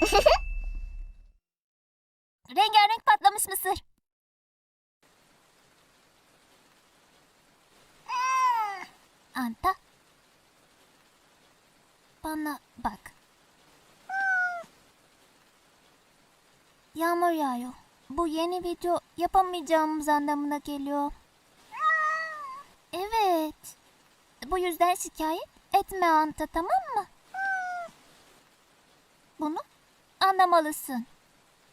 Rengarenk patlamış mısır. Anta. Bana bak. Yağmur yağıyor. Bu yeni video yapamayacağımız anlamına geliyor. Evet. Bu yüzden şikayet etme Anta tamam mı? Bunu anlamalısın.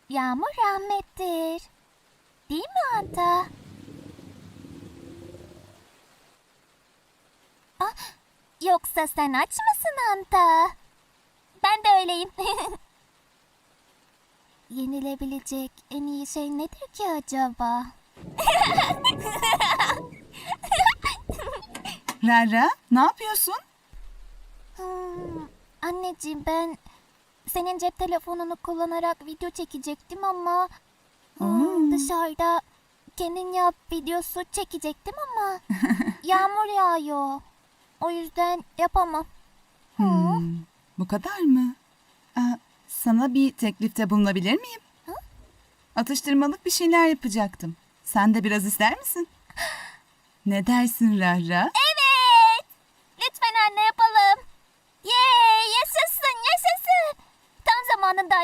Yağmur rahmettir. Değil mi Anta? Ah, yoksa sen aç mısın Anta? Ben de öyleyim. Yenilebilecek en iyi şey nedir ki acaba? Rara, ne yapıyorsun? Hmm, anneciğim ben senin cep telefonunu kullanarak video çekecektim ama hmm, dışarıda kendin yap videosu çekecektim ama yağmur yağıyor. O yüzden yapamam. Hmm, bu kadar mı? Aa, sana bir teklifte bulunabilir miyim? Atıştırmalık bir şeyler yapacaktım. Sen de biraz ister misin? Ne dersin Rara? Evet.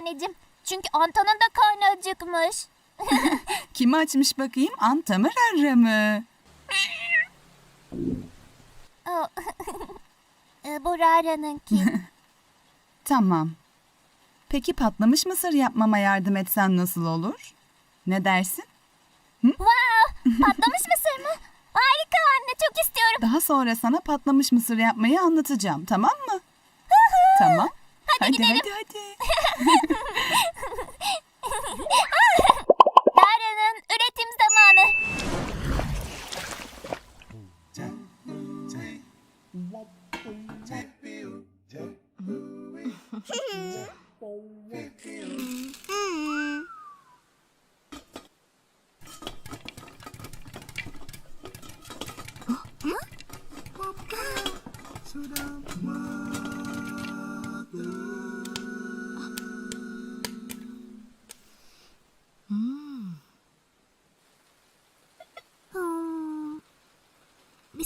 Anneciğim. Çünkü Antan'ın da karnı acıkmış. Kimi açmış bakayım? Anta mı Rara mı? Oh. Ee, Bu Rara'nınki. Tamam. Peki patlamış mısır yapmama yardım etsen nasıl olur? Ne dersin? wow, patlamış mısır mı? Harika anne çok istiyorum. Daha sonra sana patlamış mısır yapmayı anlatacağım, tamam mı? tamam. 入ってき。入って入って入って。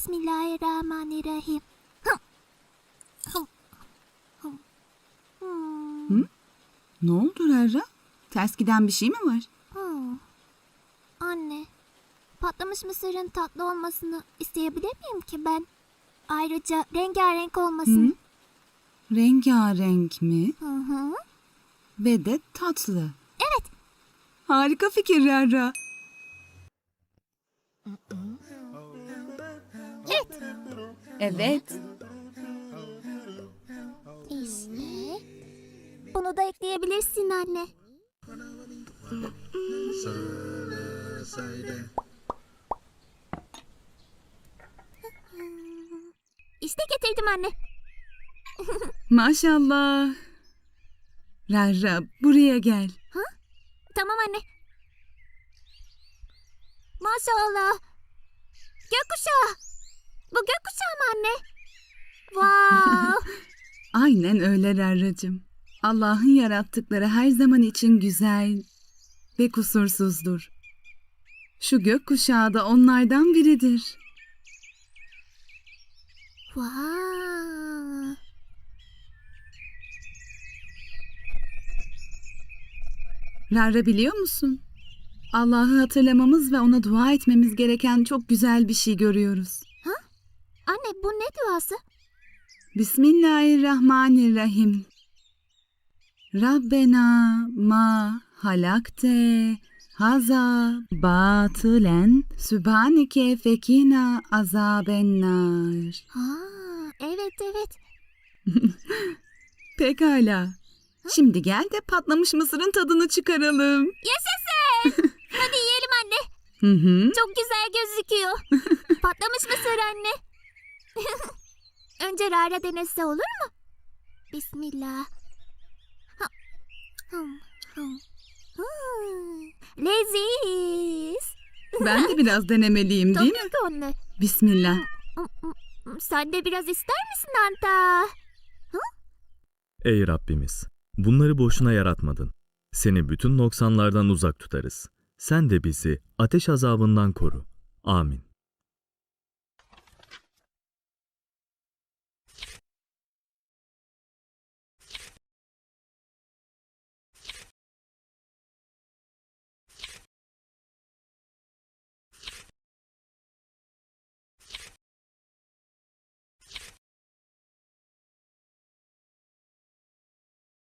Bismillahirrahmanirrahim. Hmm. Ne oldu Rara? Ters giden bir şey mi var? Hmm. Anne, patlamış mısırın tatlı olmasını isteyebilir miyim ki ben? Ayrıca rengarenk olmasını. Rengarenk mi? Hı hı. Ve de tatlı. Evet. Harika fikir Rara. Evet. Evet. İşte. Bunu da ekleyebilirsin anne. İşte getirdim anne. Maşallah. Rara buraya gel. Tamam anne. Maşallah. Gökkuşağı. Bu gökkuşağı mı anne? Wow. Aynen öyle Rarracığım. Allah'ın yarattıkları her zaman için güzel ve kusursuzdur. Şu gökkuşağı da onlardan biridir. wow. Rarra biliyor musun? Allah'ı hatırlamamız ve ona dua etmemiz gereken çok güzel bir şey görüyoruz. Anne bu ne duası? Bismillahirrahmanirrahim. Rabbena ma halakte haza batılen sübhaneke fekina azabennar. Ha, evet evet. Pekala. Şimdi gel de patlamış mısırın tadını çıkaralım. Yaşasın. Hadi yiyelim anne. Hı hı. Çok güzel gözüküyor. Patlamış mısır anne. Önce Rara denese olur mu? Bismillah. Ha. Hım, hım. Hmm, Leziz. Ben de biraz denemeliyim değil mi? Tabii ki anne. Bismillah. Sen de biraz ister misin Anta? Ey Rabbimiz! Bunları boşuna yaratmadın. Seni bütün noksanlardan uzak tutarız. Sen de bizi ateş azabından koru. Amin.